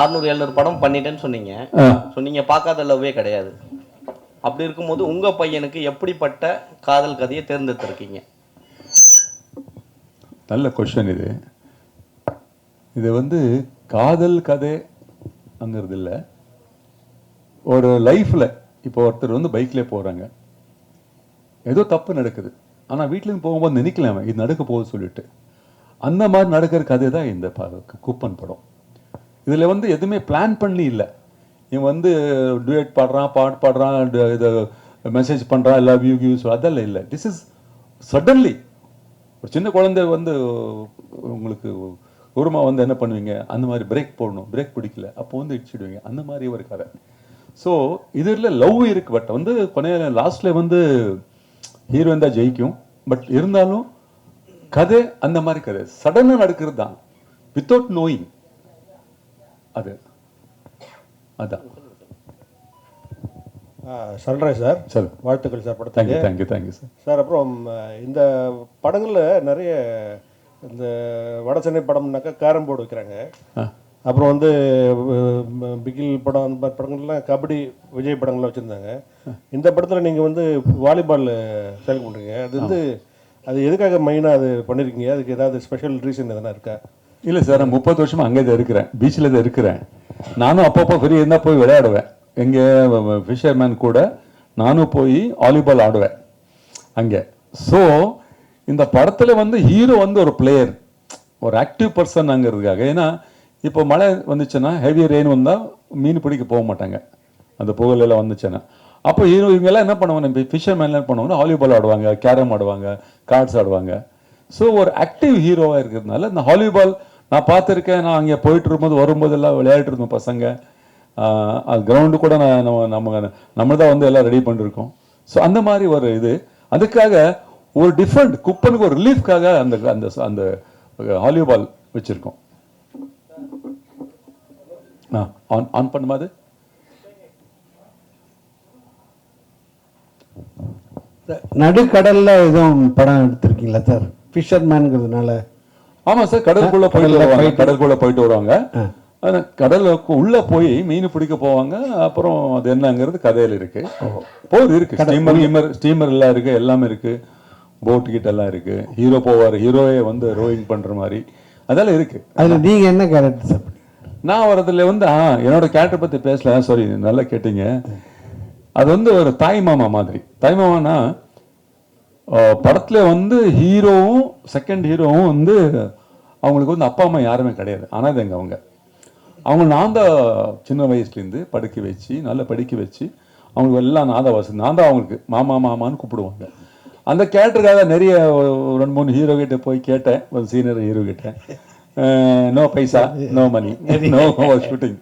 அறுநூறு எழுநூறு படம் பண்ணிட்டேன்னு சொன்னீங்க. ஸோ நீங்கள் பார்க்காத லவ்வே கிடையாது. அப்படி இருக்கும்போது உங்கள் பையனுக்கு எப்படிப்பட்ட காதல் கதையை தேர்ந்தெடுத்திருக்கீங்க? நல்ல கொஷன் இது. இது வந்து காதல் கதை அங்கிறது இல்லை. ஒரு லைஃப்பில் இப்போ ஒருத்தர் வந்து பைக்லேயே போகிறாங்க ஏதோ தப்பு நடக்குது. ஆனால் வீட்டிலேருந்து போகும்போது நினைக்கலாம் அவன், இது நடக்க போகுது சொல்லிட்டு. அந்த மாதிரி நடக்கிற கதை தான் இந்த குப்பன் படம். இதில் வந்து எதுவுமே பிளான் பண்ணி இல்லை. இவன் வந்து டுயட் பாடுறான் பாட்டு பாடுறான் இதை இது மெசேஜ் பண்ணுறான் லவ் யூ கியூஸ் அதெல்லாம் இல்லை. திஸ் இஸ் சடன்லி ஒரு சின்ன குழந்தை வந்து உங்களுக்கு உருமா வந்து என்ன பண்ணுவீங்க? அந்த மாதிரி பிரேக் போடணும். பிரேக் பிடிக்கல. அப்போ வந்து இடிச்சிடுவீங்க. அந்த மாதிரி ஒரு கதை. ஸோ இதில் லவ் இருக்கு பட் வந்து கொனைய லாஸ்ட்டில் வந்து ஹீரோயின் தான் ஜெயிக்கும். பட் இருந்தாலும் கதை அந்த மாதிரி கதை. சடனாக நடக்கிறது தான். வித்தவுட் நோயிங் அது. அதான். Sunrise sir. சரி. வாழ்த்துக்கள் சார் தேங்க்யூ படத்துக்கு. Thank you thank you sir sir அப்புறம் இந்த படங்களில் நிறைய இந்த வட சென்னை படம்னாக்கா கேரம் போர்டு வைக்கிறாங்க. அப்புறம் வந்து பிகில் படம் அந்த மாதிரி படங்கள்லாம் கபடி விஜய் படங்கள்லாம் வச்சுருந்தாங்க. இந்த படத்தில் நீங்கள் வந்து வாலிபால் செலக்ட் பண்ணுறீங்க அது வந்து அது எதுக்காக மெயினாக அது பண்ணியிருக்கீங்க அதுக்கு ஏதாவது ஸ்பெஷல் ரீசன் எதனா இருக்கா? இல்லை சார் நான் முப்பது வருஷமாக அங்கே தான் இருக்கிறேன். பீச்சில் தான் இருக்கிறேன். நானும் அப்பப்போ ஃப்ரீ இருந்தால் போய் விளையாடுவேன். எங்கே ஃபிஷர்மேன் கூட நானும் போய் வாலிபால் ஆடுவேன். அங்கே. ஸோ இந்த படத்தில் வந்து ஹீரோ வந்து ஒரு பிளேயர் ஒரு ஆக்டிவ் பர்சன் அங்கிறதுக்காக. ஏன்னா இப்போ மழை வந்துச்சுன்னா ஹெவி ரெயின் வந்தால் மீன் பிடிக்க போக மாட்டாங்க. அந்த புகழெல்லாம் வந்துச்சுன்னா. அப்போ ஹீரோ இவங்கெல்லாம் என்ன பண்ணுவாங்க? ஃபிஷர்மேன் என்ன பண்ணுவாங்கன்னா வாலிபால் ஆடுவாங்க கேரம் ஆடுவாங்க கார்ட்ஸ் ஆடுவாங்க. ஸோ ஒரு ஆக்டிவ் ஹீரோவாக இருக்கிறதுனால இந்த வாலிபால் நான் பார்த்துருக்கேன். நான் அங்கே போயிட்டு இருக்கும்போது வரும்போது எல்லாம் விளையாடிட்டு இருந்தோம் பசங்க அது கிரவுண்டு கூட நான் நம்ம நம்ம நம்ம தான் வந்து எல்லாம் ரெடி பண்ணிருக்கோம் ஸோ அந்த மாதிரி ஒரு இது. அதுக்காக ஒரு டிஃப்ரெண்ட் குப்பனுக்கு ஒரு ரிலீஃப்காக அந்த அந்த அந்த வாலிபால் வச்சுருக்கோம். ஆ ஆன் ஆன் பண்ணுமா அது? நடுக்கடலில் எதுவும் படம் எடுத்திருக்கீங்களா சார்? ஃபிஷர்மேனுங்கிறதுனால ஆமா சார் கடலுக்குள்ள போயிட்டு வருவாங்க. கடலுக்குள்ள போயிட்டு வருவாங்க. கடலுக்கு உள்ள போய் மீன் பிடிக்க போவாங்க. அப்புறம் அது என்னங்கிறது கதையில இருக்கு. போர் இருக்கு. ஸ்டீமர் கிமர் ஸ்டீமர் எல்லாம் இருக்கு. எல்லாமே இருக்கு. போட் கிட்ட எல்லாம் இருக்கு. ஹீரோ போவார். ஹீரோவே வந்து ரோயிங் பண்ற மாதிரி. அதெல்லாம் இருக்கு. அதுல நீங்க என்ன கேரக்டர் சார்? நான் வரதுல வந்து ஆ என்னோட கேரக்டர் பத்தி பேசல. சாரி நல்லா கேட்டீங்க. அது வந்து ஒரு தாய் மாமா மாதிரி. தாய் மாமானா படத்துல வந்து ஹீரோவும் செகண்ட் ஹீரோவும் வந்து அவங்களுக்கு வந்து அப்பா அம்மா யாருமே கிடையாது. அனாதைங்க அவங்க. அவங்க நான் தான் சின்ன வயசுலேருந்து படுக்க வச்சு நல்லா படிக்க வச்சு அவங்களுக்கு எல்லாம் நான் தான் வசதி. நான் தான் அவங்களுக்கு மாமா மாமான்னு கூப்பிடுவாங்க. அந்த கேரக்டருக்காக நிறைய ரெண்டு மூணு ஹீரோ கிட்ட போய் கேட்டேன். ஒரு சீனியர் ஹீரோ கிட்ட. No paisa no money no shooting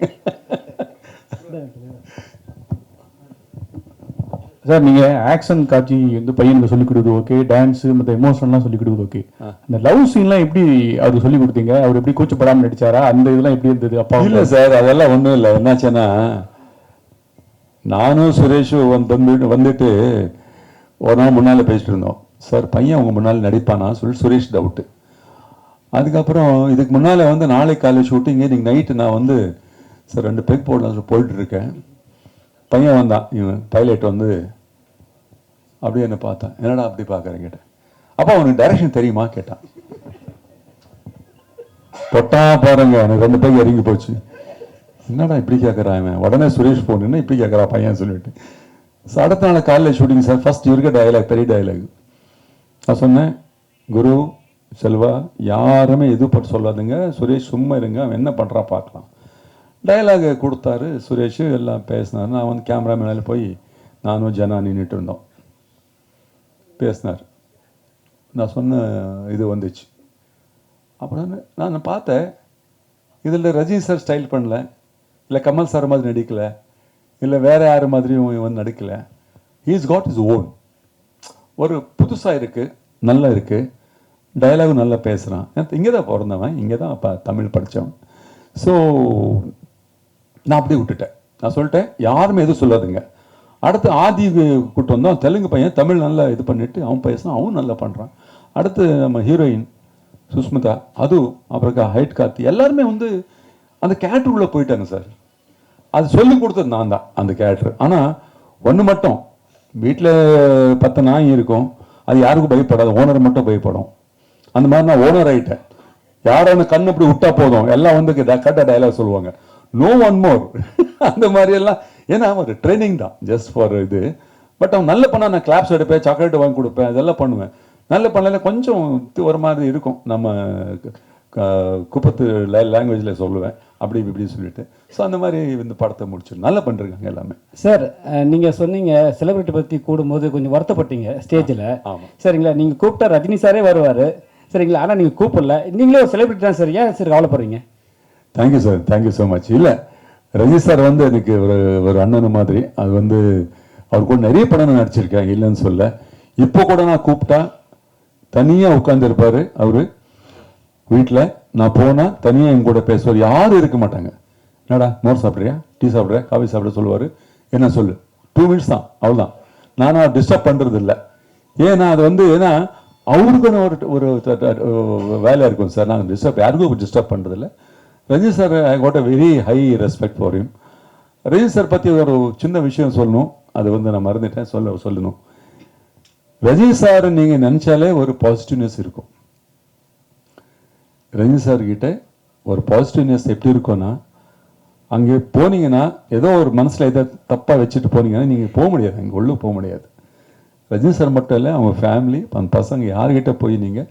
sir நீங்க ஆக்ஷன் காட்சி வந்து பையனுக்கு சொல்லிக் கொடுக்குறது ஓகே டான்ஸ் மற்ற எமோஷன்லாம் சொல்லிக் கொடுக்குறது ஓகே அந்த லவ் சீன்லாம் எப்படி அவருக்கு சொல்லிக் கொடுத்தீங்க? அவர் எப்படி கூச்சப்படாம நடிச்சாரா? அந்த இதெல்லாம் எப்படி இருந்தது? அப்பா இல்ல சார் அதெல்லாம் ஒண்ணும் இல்லை. என்னாச்சுன்னா நானும் சுரேஷும் வந்து வந்து- வந்துட்டு ஒரு நாள் முன்னால பேசிட்டு இருந்தோம். சார் பையன் உங்க முன்னால் நடிப்பானா? சொல்லி சுரேஷ் டவுட்டு அதுக்கப்புறம் இதுக்கு முன்னால வந்து நாளை காலை ஷூட்டிங்கு இன்னைக்கு நைட்டு நான் வந்து சார் ரெண்டு பெக் போடலாம் போயிட்டு இருக்கேன். பையன் வந்தான். இவன் பைலட் வந்து அப்படியே என்ன பார்த்தான். என்னடா அப்படி பார்க்குறேன் கேட்டேன். அப்பா அவனுக்கு டைரக்ஷன் தெரியுமா? கேட்டான். தொட்டா பாருங்க எனக்கு ரெண்டு பேர் இறங்கி போச்சு. என்னடா இப்படி கேட்குறான் இவன்? உடனே சுரேஷ் போன் என்ன இப்படி கேட்குறா பையன் சொல்லிட்டு. ஸோ அடுத்த நாள் காலையில் ஷூட்டிங் சார் ஃபஸ்ட் இருக்க டயலாக் பெரிய டயலாக் நான் சொன்னேன் குரு செல்வா யாருமே எது பட்டு சொல்லாதுங்க. சுரேஷ் சும்மா இருங்க. அவன் என்ன பண்ணுறான் பார்க்கலாம். டைலாக் கொடுத்தாரு சுரேஷ் எல்லாம் பேசினார். நான் வந்து கேமரா மேலே போய் நானும் ஜனா நின்றுட்டு இருந்தோம். பேசினார். நான் சொன்ன இது வந்துச்சு. அப்புறம் நான் பார்த்தேன் இதில் ரஜினி சார் ஸ்டைல் பண்ணல. இல்லை கமல் சார் மாதிரி நடிக்கலை. இல்லை வேறு யார் மாதிரியும் இவன் நடிக்கலை. ஹீஸ் காட் இஸ் ஓன் ஒரு புதுசாக இருக்குது நல்லா இருக்குது டயலாகும் நல்லா பேசுகிறான் இங்கே தான் பிறந்தவன் இங்கே தான் அப்போ தமிழ் படித்தவன் ஸோ நான் அப்படியே விட்டுட்டேன். நான் சொல்லிட்டேன் யாருமே எதுவும் சொல்லாதுங்க. அடுத்து ஆதி கூட்டம் வந்தோம். தெலுங்கு பையன் தமிழ் நல்லா இது பண்ணிட்டு அவன் பேசினா அவன் நல்லா பண்ணுறான் அடுத்து நம்ம ஹீரோயின் சுஷ்மிதா அது அப்புறம் ஹைட் கார்த்தி எல்லாருமே வந்து அந்த கேரக்டர் போயிட்டாங்க சார். அது சொல்லி கொடுத்தது நான் தான் அந்த கேரக்டர். ஆனால் ஒன்று மட்டும் வீட்டில் பத்து நாய் இருக்கும். அது யாருக்கும் பயப்படாது ஓனர் மட்டும் பயப்படும். அந்த மாதிரி நான் ஓனர் ஆயிட்டேன். யாரோட கண் அப்படி விட்டா போதும்? எல்லாம் வந்து கரெக்டாக டயலாக் சொல்லுவாங்க. நோ ஒன் மோர் அந்த மாதிரி எல்லாம். ஏன்னா ஒரு ட்ரைனிங் தான் ஜஸ்ட் ஃபார் இது. பட் அவன் நல்ல பண்ணா நான் கிளாப்ஸ் எடுப்பேன் சாக்லேட் வாங்கி கொடுப்பேன் இதெல்லாம் பண்ணுவேன். நல்ல பண்ணல கொஞ்சம் ஒரு மாதிரி இருக்கும். நம்ம குப்பத்து லாங்குவேஜில் சொல்லுவேன். அப்படி இப்படி சொல்லிட்டு. ஸோ அந்த மாதிரி இந்த படத்தை முடிச்சிடும் நல்லா பண்ணிருக்காங்க எல்லாமே. சார் அஹ், நீங்க சொன்னீங்க செலிபிரிட்டி பத்தி கூடும்போது கொஞ்சம் வருத்தப்பட்டீங்க ஸ்டேஜ்ல ஆமா. சரிங்களா? நீங்க கூப்பிட்டா ரஜினி சாரே வருவாரு. சரிங்களா? ஆனா நீங்க கூப்பிடல. நீங்களே ஒரு செலிபிரிட்டி தான் சார் ஏன் சார் கவலைப்படுறீங்க? Thank you sir thank you so much இல்லை ரஜி சார் வந்து எனக்கு ஒரு ஒரு அண்ணன் மாதிரி அது வந்து அவர் கூட நிறைய படம் நான் நடிச்சிருக்கேன் இல்லைன்னு சொல்ல இப்போ கூட நான் கூப்பிட்டா தனியாக உட்காந்துருப்பார் அவர் வீட்டில் நான் போனால் தனியாக என் கூட பேசுவார் யாரும் இருக்க மாட்டாங்க என்னடா மோர் சாப்பிட்றியா டீ சாப்பிட்றியா காஃபி சாப்பிட சொல்லுவார் என்ன சொல்லு டூ மினிட்ஸ் தான் அவ்வளோதான் நானும் டிஸ்டர்ப் பண்ணுறது இல்லை ஏன்னா அது வந்து ஏன்னா அவருக்குன்னு ஒரு ஒரு வேலை இருக்கும் சார் நாங்கள் டிஸ்டர்ப் யாருக்கும் டிஸ்டர்ப் பண்ணுறதில்ல Rajini sir I got a very high respect for him. Rajini sir பற்றி ஒரு சின்ன விஷயம் சொல்லணும். அது வந்து நான் மறந்துட்டேன். சொல்ல சொல்லணும். ரஜினி சார் நீங்கள் நினச்சாலே ஒரு பாசிட்டிவ்னஸ் இருக்கும். ரஜினி சார்கிட்ட ஒரு பாசிட்டிவ்னஸ் எப்படி இருக்கும்னா அங்கே போனீங்கன்னா ஏதோ ஒரு மனசில் எதோ தப்பாக வச்சுட்டு போனீங்கன்னா நீங்கள் போக முடியாது. அங்கே உள்ளே போக முடியாது. ரஜினி சார் மட்டும் இல்லை அவங்க ஃபேமிலி அந்த பசங்க யார்கிட்ட போய் நீங்கள்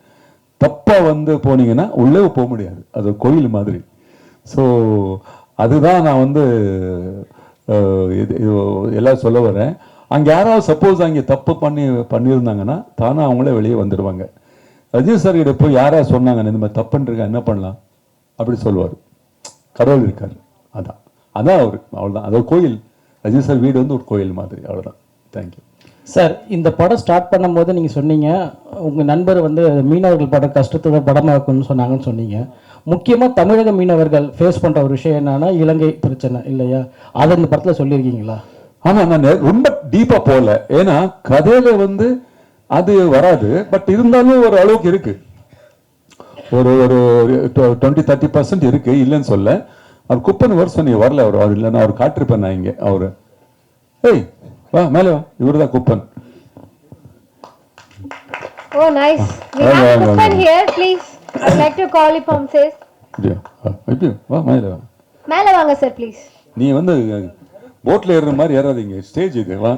தப்பாக வந்து போனீங்கன்னா உள்ளே போக முடியாது. அது கோயில் மாதிரி. ஸோ அதுதான் நான் வந்து இது எல்லாம் சொல்ல வரேன். அங்கே யாராவது சப்போஸ் அங்கே தப்பு பண்ணி பண்ணியிருந்தாங்கன்னா தானே அவங்களே வெளியே வந்துடுவாங்க ரஜினி சார் கிட்ட போய் யாராவது சொன்னாங்க இந்த மாதிரி தப்புன்றிருக்கா என்ன பண்ணலாம்? அப்படி சொல்லுவார். கடவுள் இருக்கார். அதான். அதான் அவர். அவ்வளோதான் அது ஒரு கோயில். ரஜினி சார் வீடு வந்து ஒரு கோயில் மாதிரி. அவ்வளோதான் தேங்க்யூ சார் இந்த படம் ஸ்டார்ட் பண்ணும்போது நீங்க சொன்னீங்க உங்க நண்பர் வந்து மீனவர்கள் பட கஷ்டத்தை படமாக படமா இருக்கும்னு சொன்னாங்கன்னு சொன்னீங்க. முக்கியமா தமிழக மீனவர்கள் ஃபேஸ் பண்ற ஒரு விஷயம் என்னன்னா இலங்கை பிரச்சனை இல்லையா? அதை இந்த படத்துல சொல்லியிருக்கீங்களா? ஆமா நான் ரொம்ப டீப்பா போகல. ஏன்னா கதையில வந்து அது வராது பட் இருந்தாலும் ஒரு அளவுக்கு இருக்கு. ஒரு ஒரு டுவெண்ட்டி தேர்ட்டி பர்சன்ட் இருக்கு இல்லைன்னு சொல்ல. அவர் குப்பன் வருஷம் நீ வரல அவர் அவர் இல்லைன்னா அவர் காட்டிருப்பேன் நான் இங்க அவரு. ஏய் வா மேலே வா இவர் தான் Kuppan. Oh, nice. We Yeah, have yeah, yeah, I'd like to call you from sis. இப்படியா வா, மேலே வா. மேல வாங்க சார் ப்ளீஸ் நீ வந்து போட்ல ஏறுற மாதிரி ஏறாதீங்க. ஸ்டேஜ் இது வா.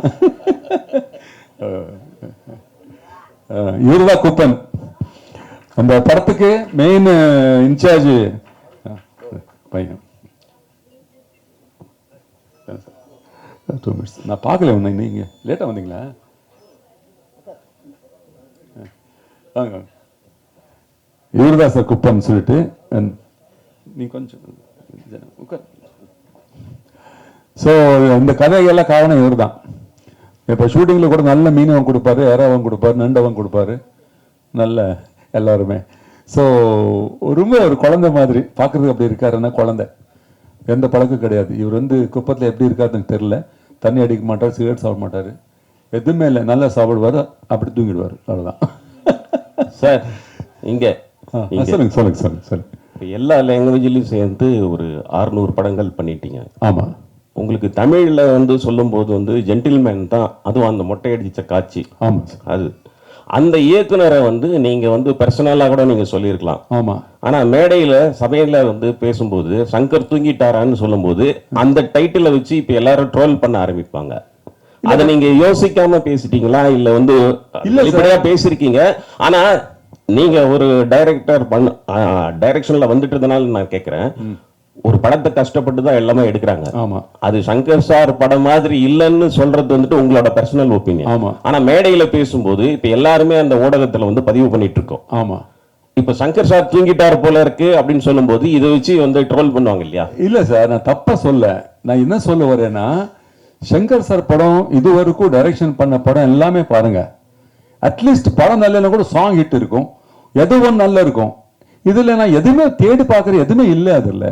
இவர் தான் குப்பன். அந்த படத்துக்கு மெயின் இன்சார்ஜ் பையன். டூ மினிட்ஸ் நான் பார்க்கல உன்னை நீங்க லேட்டாக வந்தீங்களா? வாங்க. வாங்க இவர் தான் சார் குப்பன் சொல்லிட்டு நீ கொஞ்சம் ஸோ இந்த கதைகள்லாம் காரணம் இவர் தான் இப்போ ஷூட்டிங்கில் கூட நல்ல மீனவன் கொடுப்பாரு எறாவன் கொடுப்பாரு நண்டவன் கொடுப்பாரு. நல்ல எல்லாருமே. ஸோ ரொம்ப ஒரு குழந்தை மாதிரி. பார்க்கறதுக்கு அப்படி இருக்காருன்னா குழந்தை. எந்த பழக்கம் கிடையாது. இவர் வந்து குப்பத்தில் எப்படி இருக்காருன்னு தெரில தண்ணி அடிக்க மாட்டார் சிகரெட் சாப்பிட மாட்டார். எதுவுமே இல்லை. நல்லா சாப்பிடுவார் அப்படி தூங்கிடுவார். அவ்வளோதான் சார் இங்க சொல்லுங்க சொல்லுங்க சொல்லுங்க சொல்லுங்க. இப்ப எல்லா லாங்குவேஜ்லயும் சேர்ந்து ஒரு 600 படங்கள் பண்ணிட்டீங்க. ஆமாம் உங்களுக்கு தமிழ்ல வந்து சொல்லும்போது வந்து ஜென்டில்மேன் தான் அதுவும் அந்த மொட்டை அடிச்ச காட்சி. ஆமாம் அது. அந்த இயக்குனரை வந்து நீங்க வந்து பர்சனலா கூட நீங்க சொல்லியிருக்கலாம். ஆமாம் ஆனா மேடையில சபையில வந்து பேசும்போது சங்கர் தூங்கிட்டாரான்னு சொல்லும்போது அந்த டைட்டிலை வச்சு இப்ப எல்லாரும் ட்ரோல் பண்ண ஆரம்பிப்பாங்க. அதை நீங்க யோசிக்காம பேசிட்டீங்களா? இல்ல வந்து இல்ல பேசிருக்கீங்க ஆனா நீங்க ஒரு டைரக்டர் பண்ண டைரக்ஷன்ல வந்துட்டு இருந்தனால நான் கேக்குறேன். ஒரு படத்தை கஷ்டப்பட்டு தான் எல்லாமே எடுக்கிறாங்க. ஆமாம் அது சங்கர் சார் படம் மாதிரி இல்லைன்னு சொல்றது வந்துட்டு உங்களோட பர்சனல் ஒப்பீனியன் ஆமா. ஆனா மேடையில பேசும்போது இப்ப எல்லாருமே அந்த ஊடகத்துல வந்து பதிவு பண்ணிட்டு இருக்கோம் ஆமாம் இப்ப சங்கர் சார் தூங்கிட்டார் போல இருக்கு அப்படின்னு சொல்லும்போது இதை வச்சு வந்து ட்ரோல் பண்ணுவாங்க இல்லையா? இல்ல சார் நான் தப்பா சொல்ல. நான் என்ன சொல்ல வரேன்னா சங்கர் சார் படம் இதுவரைக்கும் டைரக்ஷன் பண்ண படம் எல்லாமே பாருங்க. அட்லீஸ்ட் படம் நல்ல கூட சாங் ஹிட் இருக்கும். எது ஒன்று நல்லா இருக்கும்? இதுல நான் எதுவுமே தேடி பார்க்குற எதுவுமே இல்லை அதில்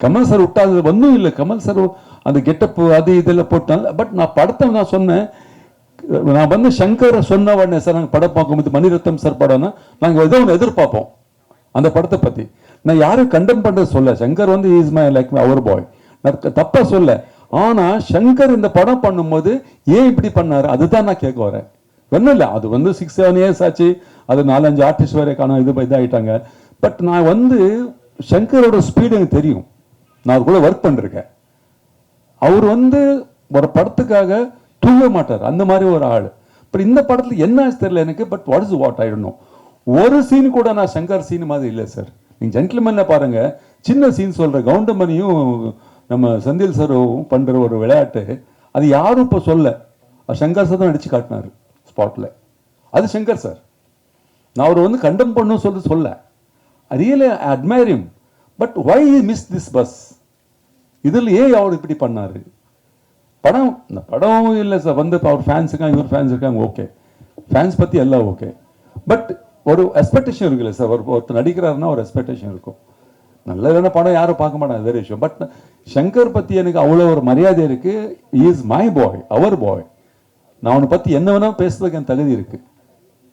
கமல் சார் விட்டா அது ஒன்றும் இல்லை. கமல் சார் அந்த கெட்டப்பு அது இதெல்லாம் போட்டாங்க பட் நான் படத்தை நான் சொன்னேன். நான் வந்து சங்கரை சொன்ன உடனே சார் நாங்கள் படம் பார்க்கும்போது மணிரத்னம் சார் படம்னா நாங்கள் ஏதோ ஒன்று எதிர்பார்ப்போம். அந்த படத்தை பத்தி. நான் யாரும் கண்டம் பண்றது சொல்ல. சங்கர் வந்து இஸ் மை லைக் அவர் பாய் நான் தப்பாக தப்பா சொல்ல. ஆனா சங்கர் இந்த படம் பண்ணும்போது ஏன் இப்படி பண்ணாரு? அதுதான் நான் கேட்க வரேன். ஒன்றும் இல்லை. அது வந்து சிக்ஸ் செவன் இயர்ஸ் ஆச்சு. அது நாலஞ்சு ஆர்டிஸ்ட் வேறு காணும் இது இதாகிட்டாங்க பட் நான் வந்து சங்கரோட ஸ்பீடு எனக்கு தெரியும். நான் அது கூட ஒர்க் பண்ணிருக்கேன். அவர் வந்து ஒரு படத்துக்காக தூங்க மாட்டார். அந்த மாதிரி ஒரு ஆள். பட் இந்த படத்தில் என்ன ஆச்சு தெரியல எனக்கு. பட் வாட் இஸ் வாட் ஆகிடணும் ஒரு சீன் கூட நான் சங்கர் சீன் மாதிரி இல்லை சார் நீங்கள் ஜென்டில்மேனில் பாருங்கள் சின்ன சீன் சொல்கிற கவுண்டமணியும் நம்ம செந்தில் சரும் பண்ணுற ஒரு விளையாட்டு. அது யாரும் இப்போ சொல்ல. சங்கர் சார் தான் அடித்து காட்டினாரு ஸ்பாட்டில் அது சங்கர் சார் நான் அவர் வந்து கண்டம் பண்ணும் சொல்லி. சொல்ல really admire but why miss this bus இதில் ஏன் அவர் இப்படி பண்ணாரு? படம் இந்த படம் இல்லை சார் வந்து அவர் ஃபேன்ஸ் இருக்காங்க இவர் ஃபேன்ஸ் இருக்காங்க ஓகே ஃபேன்ஸ் பற்றி எல்லாம் ஓகே பட் ஒரு எக்ஸ்பெக்டேஷன் இருக்குல்ல சார் ஒரு ஒருத்தர் நடிக்கிறாருன்னா ஒரு எக்ஸ்பெக்டேஷன் இருக்கும். நல்ல படம் யாரும் பார்க்க மாட்டாங்க வேறு விஷயம். பட் சங்கர் பற்றி எனக்கு அவ்வளோ ஒரு மரியாதை இருக்கு. Is my boy our boy நான் அவனை பற்றி என்ன வேணால் பேசுறதுக்கு என் தகுதி இருக்கு.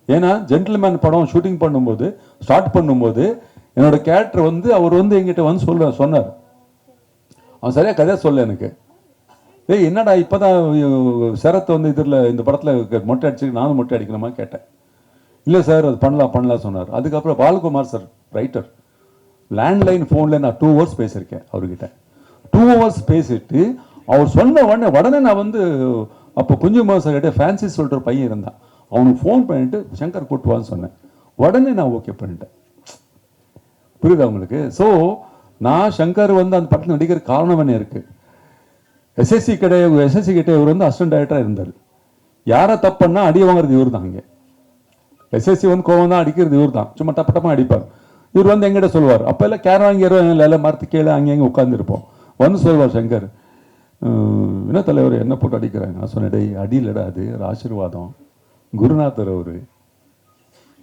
ஏன்னா ஜென்டில்மேன் படம் ஷூட்டிங் பண்ணும்போது ஸ்டார்ட் பண்ணும்போது என்னோட கேரக்டர் வந்து அவர் வந்து என்கிட்ட வந்து சொல்ல சொன்னார். அவன் சரியாக கதையாக சொல்ல எனக்கு. ஏய் என்னடா இப்போ தான் சரத்தை வந்து இதில் இந்த படத்தில் மொட்டை அடிச்சு நானும் மொட்டை அடிக்கணுமா கேட்டேன். இல்லை சார் அது பண்ணலாம் பண்ணலாம் சொன்னார். அதுக்கப்புறம் பாலகுமார் சார் ரைட்டர் லேண்ட்லைன் ஃபோனில் நான் டூ ஹவர்ஸ் பேசியிருக்கேன் அவர்கிட்ட. டூ ஹவர்ஸ் பேசிட்டு அவர் சொன்ன உடனே உடனே நான் வந்து அப்போ குஞ்சுமா சார் கிட்டே ஃபேன்சி சொல்கிற ஒரு பையன் இருந்தான். அவனுக்கு ஃபோன் பண்ணிட்டு சங்கர் கூட்டுவான்னு சொன்னேன். உடனே நான் ஓகே பண்ணிட்டேன். புரியுதா உங்களுக்கு? ஸோ நான் சங்கர் வந்து அந்த படத்தில் நடிக்கிற காரணம் என்ன இருக்கு? எஸ்எஸ்சி கடை எஸ்எஸ்சி கிட்டே இவர் வந்து அசிஸ்டன்ட் டைரக்டராக இருந்தார். யாரை தப்புன்னா அடி வாங்குறது இவர் தான் இங்கே எஸ்எஸ்சி வந்து கோவம் தான் அடிக்கிறது இவர் தான் சும்மா டப்ப அடிப்பார். இவர் வந்து எங்கிட்ட சொல்லுவார். அப்போ எல்லாம் கேரம் வாங்கிடுவோம் இல்லை மரத்து கீழே அங்கே அங்கே உட்காந்துருப்போம் வந்து சொல்லுவார் சங்கர் என்ன தலைவர் என்ன போட்டு அடிக்கிறாங்க? நான் சொன்னேன் டேய் அடி இல்லடா அது. ஒரு ஆசீர்வாதம். குருநாதர் அவர்.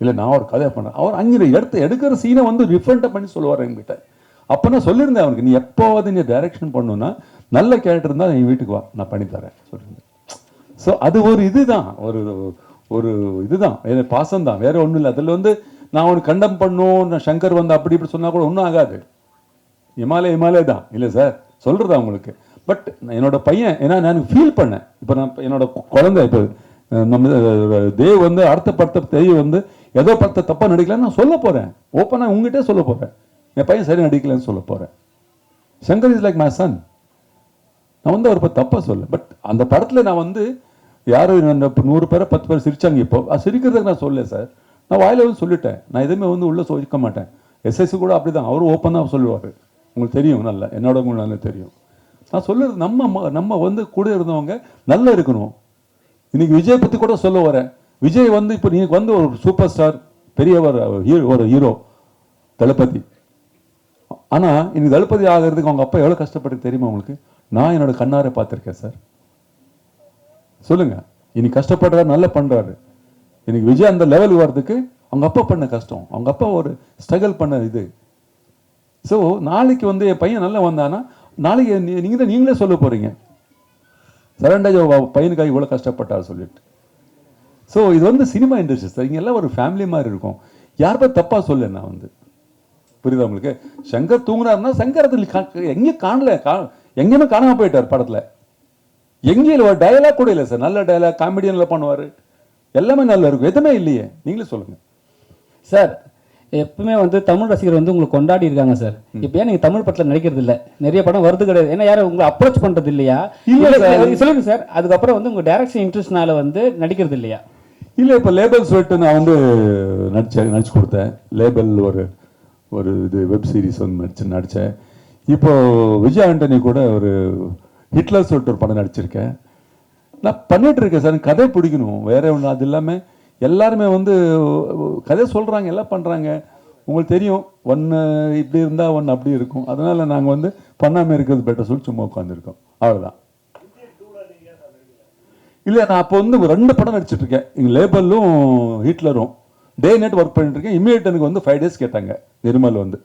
இல்லை நான் ஒரு கதை பண்ணேன் அவர் அங்கே எடுத்து எடுக்கிற சீனை வந்து டிஃப்ரெண்ட்டாக பண்ணி சொல்லுவார் என்கிட்ட. அப்போ நான் சொல்லியிருந்தேன் அவனுக்கு நீ எப்போவாது நீ டைரக்ஷன் பண்ணுன்னா நல்ல கேரக்டர் இருந்தால் என் வீட்டுக்கு வா நான் பண்ணித்தரேன் சொல்லியிருந்தேன். ஸோ அது ஒரு இதுதான் ஒரு ஒரு இதுதான். வேற பாசம் தான் வேற ஒன்றும் இல்லை. அதில் வந்து நான் அவனுக்கு கண்டம் பண்ணும் நான் சங்கர் வந்து அப்படி இப்படி சொன்னா கூட ஒன்றும் ஆகாது. இமாலய இமாலய தான். இல்லை சார் சொல்கிறதா உங்களுக்கு. பட் என்னோட பையன் ஏன்னா நான் ஃபீல் பண்ணேன். இப்போ நான் என்னோட குழந்தை இப்போ நம்ம தேவ் வந்து அடுத்த படத்தை தேவ் வந்து ஏதோ படத்தை தப்பாக நடிக்கலன்னு நான் சொல்ல போறேன். ஓப்பனாக உங்ககிட்டே சொல்ல போறேன். என் பையன் சரி நடிக்கலன்னு சொல்ல போறேன். Shankar is like my son நான் வந்து அவர் இப்போ தப்பாக சொல்ல பட் அந்த படத்துல நான் வந்து யாரும் அந்த நூறு பேரை பத்து பேர் சிரிச்சாங்க இப்போ. அது சிரிக்கிறதுக்கு நான் சொல்லலை சார். நான் வாயில வந்து சொல்லிட்டேன். நான் எதுவுமே வந்து உள்ளே சொல்லிக்க மாட்டேன். எஸ்எஸ்சி கூட அப்படிதான். அவரும் ஓப்பனாக சொல்லுவார். உங்களுக்கு தெரியும் நல்லா. என்னோட உங்களுக்கு நல்லா தெரியும். நான் சொல்லுறது நம்ம ம- நம்ம வந்து கூட இருந்தவங்க நல்லா இருக்கணும். இன்னைக்கு விஜய் பற்றி கூட சொல்ல வரேன். விஜய் வந்து இப்போ நீங்கள் வந்து ஒரு சூப்பர் ஸ்டார் பெரியவர் ஹீரோ ஒரு ஹீரோ தளபதி. ஆனால் இன்னைக்கு தளபதி ஆகிறதுக்கு அவங்க அப்பா எவ்வளோ கஷ்டப்பட்டு தெரியுமா உங்களுக்கு? நான் என்னோட கண்ணார பார்த்துருக்கேன் சார். சொல்லுங்க. இன்னைக்கு கஷ்டப்படுறாரு நல்லா பண்ணுறாரு இன்னைக்கு விஜய் அந்த லெவல் வர்றதுக்கு அவங்க அப்பா பண்ண கஷ்டம். அவங்க அப்பா ஒரு ஸ்ட்ரகிள் பண்ண இது. ஸோ நாளைக்கு வந்து என் பையன் நல்லா வந்தானா நாளைக்கு நீ- தான் நீங்களே சொல்ல போகிறீங்க சரண்டாஜ் பையனுக்காக இவ்வளவு கஷ்டப்பட்டார் சொல்லிட்டு. ஸோ இது வந்து சினிமா இண்டஸ்ட்ரி சார் இங்க எல்லாம் ஒரு ஃபேமிலி மாதிரி இருக்கும். யாருமே தப்பாக சொல்ல நான் வந்து. புரியுதா உங்களுக்கு? சங்கர் தூங்குனாருன்னா சங்கர் அதில் எங்கேயும் காணல. கா- எங்கேயுமே காணாமல் போயிட்டார் படத்துல. எங்கேயும் ஒரு டயலாக் கூட இல்லை சார் நல்ல டயலாக் காமெடியன்ல பண்ணுவாரு. எல்லாமே நல்லா இருக்கும். எதுவுமே இல்லையே. நீங்களே சொல்லுங்க. சார் எப்பவுமே வந்து தமிழ் ரசிகர் வந்து உங்களை கொண்டாடி இருக்காங்க சார். இப்போ ஏன் நீங்க தமிழ் படத்துல நடிக்கிறது இல்ல? நிறைய படம் வருது கிடையாது. ஏன்னா யாரும் உங்களை அப்ரோச் பண்றது இல்லையா? சொல்லுங்க சார். அதுக்கப்புறம் வந்து உங்க டைரக்ஷன் இன்ட்ரெஸ்ட்னால வந்து நடிக்கிறது இல்லையா? இல்லை இப்போ லேபல் சொல்லிட்டு நான் வந்து நடிச்சேன் நடிச்சு கொடுத்தேன். லேபல் ஒரு ஒரு இது வெப் சீரிஸ் வந்து நடிச்சு நடித்தேன் இப்போ விஜய் ஆண்டனி கூட ஒரு ஹிட்லர் சொல்லிட்டு ஒரு படம் நடிச்சிருக்கேன். நான் பண்ணிட்டு இருக்கேன் சார். கதை பிடிக்கணும். வேற ஒன்று அது இல்லாமல் எல்லாருமே வந்து கதை சொல்கிறாங்க எல்லாம் பண்ணுறாங்க உங்களுக்கு தெரியும் ஒன்று இப்படி இருந்தால் ஒன்று அப்படி இருக்கும். அதனால் நாங்கள் வந்து பண்ணாமல் இருக்கிறது பெட்டர் சொல்லி சும்மா உட்காந்துருக்கோம் அவ்வளோதான் இல்லை நான் அப்போ வந்து ரெண்டு படம் நடிச்சிட்ருக்கேன் எங்கள் லேபலும் ஹிட்லரும். டே நைட் ஒர்க் பண்ணிட்டுருக்கேன் இமீடியட் எனக்கு வந்து ஃபைவ் டேஸ் கேட்டாங்க நிர்மல் வந்து.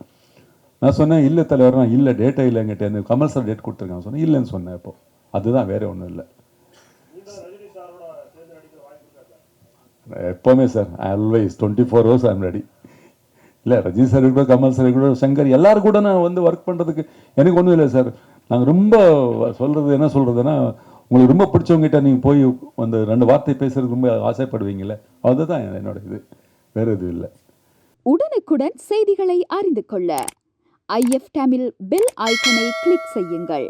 நான் சொன்னேன் இல்லை தலைவர் நான் இல்லை டேட்டா இல்லை என்கிட்ட எனக்கு கமல் சார் டேட் கொடுத்துருக்காங்க சொன்னேன் இல்லைன்னு சொன்னேன் இப்போ அதுதான் வேறு ஒன்றும் இல்லை. Eh, எப்போவுமே sir always twenty four hours I'm ready இல்லை ரஜினி சார் கூட கமல் சார் கூட சங்கர் எல்லாரும் கூட நான் வந்து ஒர்க் பண்ணுறதுக்கு எனக்கு ஒன்றும் இல்லை சார் நாங்கள் ரொம்ப சொல்கிறது என்ன சொல்கிறதுன்னா உங்களுக்கு ரொம்ப பிடிச்சவங்ககிட்ட நீங்கள் போய் அந்த ரெண்டு வார்த்தை பேசுறதுக்கு ரொம்ப ஆசைப்படுவீங்கல்ல அதுதான் என்னோட இது. வேறு எதுவும் இல்லை. உடனுக்குடன் செய்திகளை அறிந்து கொள்ள ஐஎஃப் டேமில் பெல் ஐக்கனை கிளிக் செய்யுங்கள்.